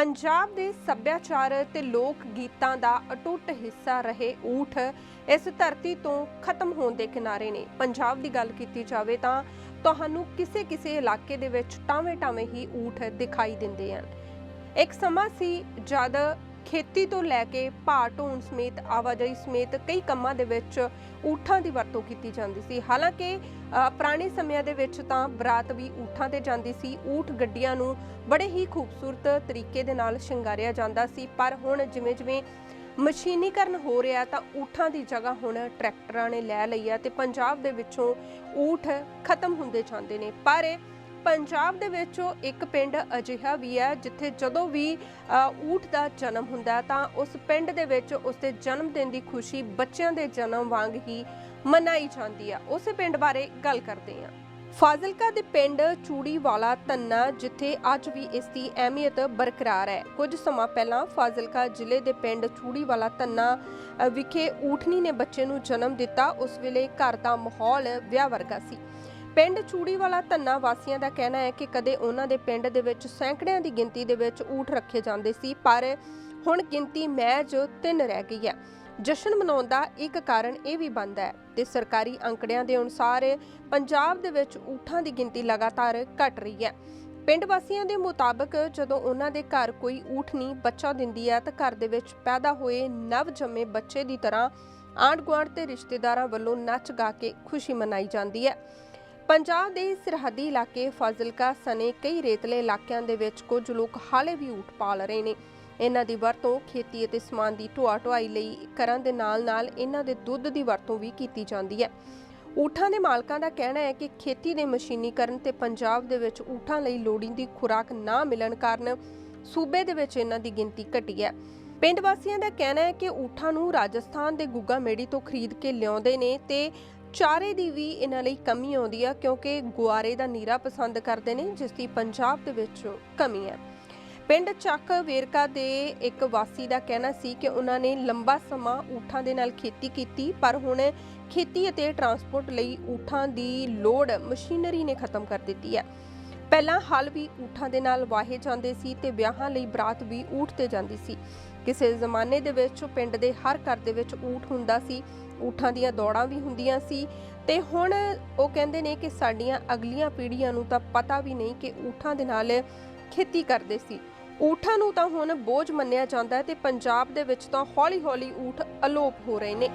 ਪੰਜਾਬ ਦੇ ਸੱਭਿਆਚਾਰ ਤੇ ਲੋਕ ਗੀਤਾਂ ਦਾ ਅਟੁੱਟ ਹਿੱਸਾ ਰਹੇ ਊਠ ਇਸ ਧਰਤੀ ਤੋਂ ਖਤਮ ਹੋਣ ਦੇ ਕਿਨਾਰੇ ਨੇ। ਪੰਜਾਬ ਦੀ ਗੱਲ ਕੀਤੀ ਜਾਵੇ ਤਾਂ ਤੁਹਾਨੂੰ ਕਿਸੇ ਕਿਸੇ ਇਲਾਕੇ ਦੇ ਵਿੱਚ ਟਾਵੇਂ-ਟਾਵੇਂ ਹੀ ਊਠ ਦਿਖਾਈ ਦਿੰਦੇ ਹਨ। ਇੱਕ ਸਮਾਂ ਸੀ ਜਦ ਖੇਤੀ ਤੋਂ ਲੈ ਕੇ ਭਾਰ ਢੋਣ ਸਮੇਤ ਆਵਾਜਾਈ ਸਮੇਤ ਕਈ ਕੰਮਾਂ ਦੇ ਵਿੱਚ ਊਠਾਂ ਦੀ ਵਰਤੋਂ ਕੀਤੀ ਜਾਂਦੀ ਸੀ। ਹਾਲਾਂਕਿ ਪੁਰਾਣੇ ਸਮਿਆਂ ਦੇ ਵਿੱਚ ਤਾਂ ਬਰਾਤ ਵੀ ਊਠਾਂ ਤੇ ਜਾਂਦੀ ਸੀ। ਊਠ ਗੱਡੀਆਂ ਨੂੰ ਬੜੇ ਹੀ ਖੂਬਸੂਰਤ ਤਰੀਕੇ ਦੇ ਨਾਲ ਸ਼ਿੰਗਾਰਿਆ ਜਾਂਦਾ ਸੀ। ਪਰ ਹੁਣ ਜਿਵੇਂ ਜਿਵੇਂ ਮਸ਼ੀਨੀਕਰਨ ਹੋ ਰਿਹਾ, ਤਾਂ ਊਠਾਂ ਦੀ ਜਗ੍ਹਾ ਹੁਣ ਟਰੈਕਟਰਾਂ ਨੇ ਲੈ ਲਈ ਹੈ ਤੇ ਪੰਜਾਬ ਦੇ ਵਿੱਚੋਂ ਊਠ ਖਤਮ ਹੁੰਦੇ ਜਾਂਦੇ ਨੇ। ਪਰ ਪੰਜਾਬ ਦੇ ਵਿੱਚੋਂ ਇੱਕ ਪਿੰਡ ਅਜਿਹਾ ਵੀ ਹੈ ਜਿੱਥੇ ਜਦੋਂ ਵੀ ਊਠ ਦਾ ਜਨਮ ਹੁੰਦਾ ਤਾਂ ਉਸ ਪਿੰਡ ਦੇ ਵਿੱਚ ਉਸ ਦੇ ਜਨਮ ਦਿਨ ਦੀ ਖੁਸ਼ੀ ਬੱਚਿਆਂ ਦੇ ਜਨਮ ਵਾਂਗ ਹੀ ਮਨਾਈ ਜਾਂਦੀ ਹੈ। ਉਸੇ ਪਿੰਡ ਬਾਰੇ ਗੱਲ ਕਰਦੇ ਹਾਂ। ਫਾਜ਼ਿਲਕਾ ਦੇ ਪਿੰਡ ਚੂੜੀ ਵਾਲਾ ਤੰਨਾ ਜਿੱਥੇ ਅੱਜ ਵੀ ਇਸ ਦੀ ਅਹਿਮੀਅਤ ਬਰਕਰਾਰ ਹੈ। ਕੁਝ ਸਮਾਂ ਪਹਿਲਾਂ ਫਾਜ਼ਿਲਕਾ ਜ਼ਿਲ੍ਹੇ ਦੇ ਪਿੰਡ ਚੂੜੀਵਾਲਾ ਤੰਨਾ ਅ, ਵਿਖੇ ਊਠਨੀ ਨੇ ਬੱਚੇ ਨੂੰ ਜਨਮ ਦਿੱਤਾ। ਉਸ ਵੇਲੇ ਘਰ ਦਾ ਮਾਹੌਲ ਵਿਆਹ ਵਰਗਾ ਸੀ। ਪਿੰਡ ਚੂੜੀਵਾਲਾ ਧੰਨਾ ਵਾਸੀਆਂ ਦਾ ਕਹਿਣਾ ਹੈ ਕਿ ਕਦੇ ਉਹਨਾਂ ਦੇ ਪਿੰਡ ਦੇ ਵਿੱਚ ਸੈਂਕੜਿਆਂ ਦੀ ਗਿਣਤੀ ਦੇ ਵਿੱਚ ਊਠ ਰੱਖੇ ਜਾਂਦੇ ਸੀ, ਪਰ ਹੁਣ ਗਿਣਤੀ ਮਹਿਜ ਤਿੰਨ ਰਹਿ ਗਈ ਹੈ। ਜਸ਼ਨ ਮਨਾਉਣ ਦਾ ਇੱਕ ਕਾਰਨ ਇਹ ਵੀ ਬਣਦਾ ਹੈ ਤੇ ਸਰਕਾਰੀ ਅੰਕੜਿਆਂ ਦੇ ਅਨੁਸਾਰ ਪੰਜਾਬ ਦੇ ਵਿੱਚ ਊਠਾਂ ਦੀ ਗਿਣਤੀ ਲਗਾਤਾਰ ਘਟ ਰਹੀ ਹੈ। ਪਿੰਡ ਵਾਸੀਆਂ ਦੇ ਮੁਤਾਬਕ ਜਦੋਂ ਉਹਨਾਂ ਦੇ ਘਰ ਕੋਈ ਊਠਨੀ ਬੱਚਾ ਦਿੰਦੀ ਹੈ ਤਾਂ ਘਰ ਦੇ ਵਿੱਚ ਪੈਦਾ ਹੋਏ ਨਵ ਜੰਮੇ ਬੱਚੇ ਦੀ ਤਰ੍ਹਾਂ ਆਂਢ ਗੁਆਂਢ ਤੇ ਰਿਸ਼ਤੇਦਾਰਾਂ ਵੱਲੋਂ ਨੱਚ ਗਾ ਕੇ ਖੁਸ਼ੀ ਮਨਾਈ ਜਾਂਦੀ ਹੈ। ਪੰਜਾਬ ਦੇ ਸਰਹੱਦੀ ਇਲਾਕੇ ਫਾਜ਼ਿਲਕਾ ਸਨੇ ਕਈ ਰੇਤਲੇ ਇਲਾਕਿਆਂ ਦੇ ਵਿੱਚ ਕੁਝ ਲੋਕ ਹਾਲੇ ਵੀ ਊਠ ਪਾਲ ਰਹੇ ਨੇ। ਇਹਨਾਂ ਦੀ ਵਰਤੋਂ ਖੇਤੀ ਅਤੇ ਸਮਾਨ ਦੀ ਢੋਆ ਢੁਆਈ ਲਈ ਕਰਨ ਦੇ ਨਾਲ-ਨਾਲ ਇਹਨਾਂ ਦੇ ਦੁੱਧ ਦੀ ਵਰਤੋਂ ਵੀ ਕੀਤੀ ਜਾਂਦੀ ਹੈ। ਊਠਾਂ ਦੇ ਮਾਲਕਾਂ ਦਾ ਕਹਿਣਾ ਹੈ ਕਿ ਖੇਤੀ ਦੇ ਮਸ਼ੀਨੀਕਰਨ ਤੇ ਪੰਜਾਬ ਦੇ ਵਿੱਚ ਊਠਾਂ ਲਈ ਲੋੜੀਂਦੀ ਖੁਰਾਕ ਨਾ ਮਿਲਣ ਕਾਰਨ ਸੂਬੇ ਦੇ ਵਿੱਚ ਇਹਨਾਂ ਦੀ ਗਿਣਤੀ ਘਟੀ ਹੈ। ਪਿੰਡ ਵਾਸੀਆਂ ਦਾ ਕਹਿਣਾ ਹੈ ਕਿ ਊਠਾਂ ਨੂੰ ਰਾਜਸਥਾਨ ਦੇ ਗੁੱਗਾ ਮੇੜੀ ਤੋਂ ਖਰੀਦ ਕੇ ਲਿਆਉਂਦੇ ਨੇ ਤੇ ਚਾਰੇ ਦੀ ਵੀ ਇਹਨਾਂ ਲਈ ਕਮੀ ਆਉਂਦੀ ਆ, ਕਿਉਂਕਿ ਗੁਆਰੇ ਦਾ ਨੀਰਾ ਪਸੰਦ ਕਰਦੇ ਨੇ, ਜਿਸ ਦੀ ਪੰਜਾਬ ਦੇ ਵਿੱਚ ਕਮੀ ਹੈ। ਪਿੰਡ ਚੱਕ ਵੇਰਕਾ ਦੇ ਇੱਕ ਵਾਸੀ ਦਾ ਕਹਿਣਾ ਸੀ ਕਿ ਉਹਨਾਂ ਨੇ ਲੰਬਾ ਸਮਾਂ ਊਠਾਂ ਦੇ ਨਾਲ ਖੇਤੀ ਕੀਤੀ, ਪਰ ਹੁਣ ਖੇਤੀ ਅਤੇ ਟਰਾਂਸਪੋਰਟ ਲਈ ਊਠਾਂ ਦੀ ਲੋੜ ਮਸ਼ੀਨਰੀ ਨੇ ਖਤਮ ਕਰ ਦਿੱਤੀ ਹੈ। ਪਹਿਲਾਂ ਹਲ ਵੀ ਊਠਾਂ ਦੇ ਨਾਲ ਵਾਹੇ ਜਾਂਦੇ ਸੀ ਤੇ ਵਿਆਹਾਂ ਲਈ ਬਰਾਤ ਵੀ ਊਠ ਤੇ ਜਾਂਦੀ ਸੀ। ਕਿਸੇ ਜ਼ਮਾਨੇ ਦੇ ਵਿੱਚ, ਪਿੰਡ ਦੇ ਹਰ ਘਰ ਦੇ ਵਿੱਚ ਊਠ ਹੁੰਦਾ ਸੀ। ਊਠਾਂ ਦੀਆਂ ਦੌੜਾਂ ਵੀ ਹੁੰਦੀਆਂ ਸੀ। ਤੇ ਹੁਣ ਉਹ ਕਹਿੰਦੇ ਨੇ ਕਿ ਸਾਡੀਆਂ ਅਗਲੀਆਂ ਪੀੜ੍ਹੀਆਂ ਨੂੰ ਤਾਂ ਪਤਾ ਵੀ ਨਹੀਂ ਕਿ ਊਠਾਂ ਦੇ ਨਾਲ ਖੇਤੀ ਕਰਦੇ ਸੀ। ਊਠਾਂ ਨੂੰ ਤਾਂ ਹੁਣ ਬੋਝ ਮੰਨਿਆ ਜਾਂਦਾ ਹੈ ਤੇ ਪੰਜਾਬ ਦੇ ਵਿੱਚ ਤਾਂ ਹੌਲੀ-ਹੌਲੀ ਊਠ ਅਲੋਪ ਹੋ ਰਹੇ ਨੇ।